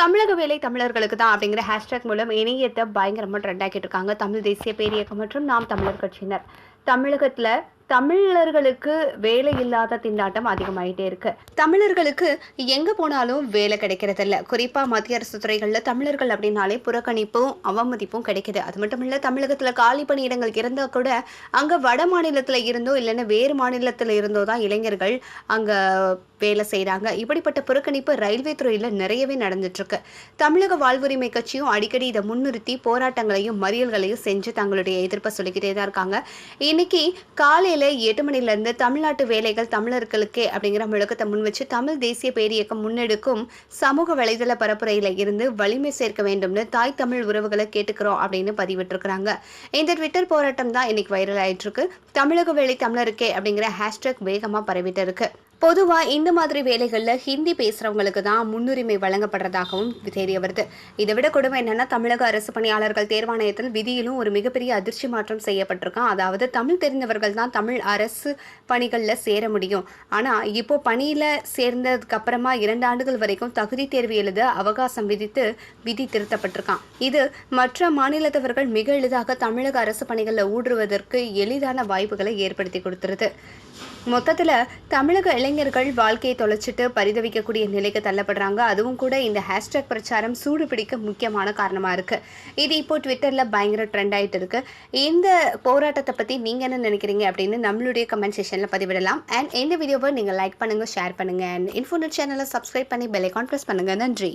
தமிழக வேலை தமிழர்களுக்கு தான் அப்படிங்கிற ஹேஷ்டேக் மூலம் இணையத்தை பயங்கரமாக ட்ரெண்ட் ஆக்கிட்டு இருக்காங்க. தமிழ் தேசிய பேரியக்கம் மற்றும் நாம் தமிழர் கட்சியினர். தமிழகத்துல தமிழர்களுக்கு வேலை இல்லாத திண்டாட்டம் அதிகமாயிட்டே இருக்கு. தமிழர்களுக்கு எங்க போனாலும் வேலை கிடைக்கிறது இல்ல குறிப்பா மத்திய அரசு துறைகள்ல தமிழர்கள் அப்படின்னாலே புறக்கணிப்பும் அவமதிப்பும் கிடைக்குது. அது மட்டும் இல்ல தமிழகத்துல காலி பணியிடங்கள் இருந்தா கூட அங்க வட மாநிலத்துல இருந்தோ இல்லைன்னா வேறு மாநிலத்துல இருந்தோ தான் இளைஞர்கள் அங்க வேலை செய்கிறாங்க இப்படிப்பட்ட புறக்கணிப்பு ரயில்வே துறையில் நிறையவே நடந்துட்டுருக்கு. தமிழக வாழ்வுரிமை கட்சியும் அடிக்கடி இதை முன்னிறுத்தி போராட்டங்களையும் மறியல்களையும் செஞ்சு தங்களுடைய எதிர்ப்பை சொல்லிக்கிட்டே தான் இருக்காங்க. இன்னைக்கு காலையில் எட்டு மணிலேருந்து தமிழ்நாட்டு வேலைகள் தமிழர்களுக்கே அப்படிங்கிற முழக்கத்தை முன் வச்சு தமிழ் தேசிய பேரியக்கம் முன்னெடுக்கும் சமூக வலைதள பரப்புரையில் இருந்து வலிமை சேர்க்க வேண்டும்னு தாய் தமிழ் உறவுகளை கேட்டுக்கிறோம் அப்படின்னு பதிவிட்டிருக்கிறாங்க. இந்த ட்விட்டர் போராட்டம் தான் இன்னைக்கு வைரல் ஆயிட்டு இருக்கு தமிழக வேலை தமிழருக்கே அப்படிங்கிற ஹேஷ்டேக் வேகமாக பரவிட்டு இருக்கு. பொதுவாக இந்த மாதிரி வேலைகளில் ஹிந்தி பேசுகிறவங்களுக்கு தான் முன்னுரிமை வழங்கப்படுறதாகவும் தெரிய வருது. இதை விட கொடுமை என்னென்னா தமிழக அரசு பணியாளர்கள் தேர்வாணையத்தில் விதியிலும் ஒரு மிகப்பெரிய அதிர்ச்சி மாற்றம் செய்யப்பட்டிருக்கான் அதாவது தமிழ் தெரிந்தவர்கள் தான் தமிழ் அரசு பணிகளில் சேர முடியும். ஆனால் இப்போ பணியில் சேர்ந்ததுக்கப்புறமா இரண்டு ஆண்டுகள் வரைக்கும் தகுதி தேர்வு எழுத அவகாசம் விதித்து விதி திருத்தப்பட்டிருக்கான் இது மற்ற மாநிலத்தவர்கள் மிக எளிதாக தமிழக அரசு பணிகளில் ஊடுருவதற்கு எளிதான வாய்ப்புகளை ஏற்படுத்தி கொடுத்துருது. மொத்தத்தில் தமிழக இளைஞர்கள் வாழ்க்கையை தொலைச்சிட்டு பரிதவிக்கக்கூடிய நிலைக்கு தள்ளப்படுறாங்க. அதுவும் கூட இந்த ஹேஷ்டேக் பிரச்சாரம் சூடு பிடிக்க முக்கியமான காரணமாக இருக்குது இது இப்போ ட்விட்டரில் பயங்கர ட்ரெண்ட் ஆகிட்டு இருக்கு. இந்த போராட்டத்தை பற்றி நீங்கள் என்ன நினைக்கிறீங்க அப்படின்னு நம்மளுடைய கமெண்ட் செஷனில் பதிவிடலாம். அண்ட் இந்த வீடியோவை நீங்கள் லைக் பண்ணுங்கள் ஷேர் பண்ணுங்கள் அண்ட் இன்ஃபோனட் சேனலை சப்ஸ்கிரைப் பண்ணி பெல் ஐக்கான் ப்ரெஸ் பண்ணுங்கள் நன்றி.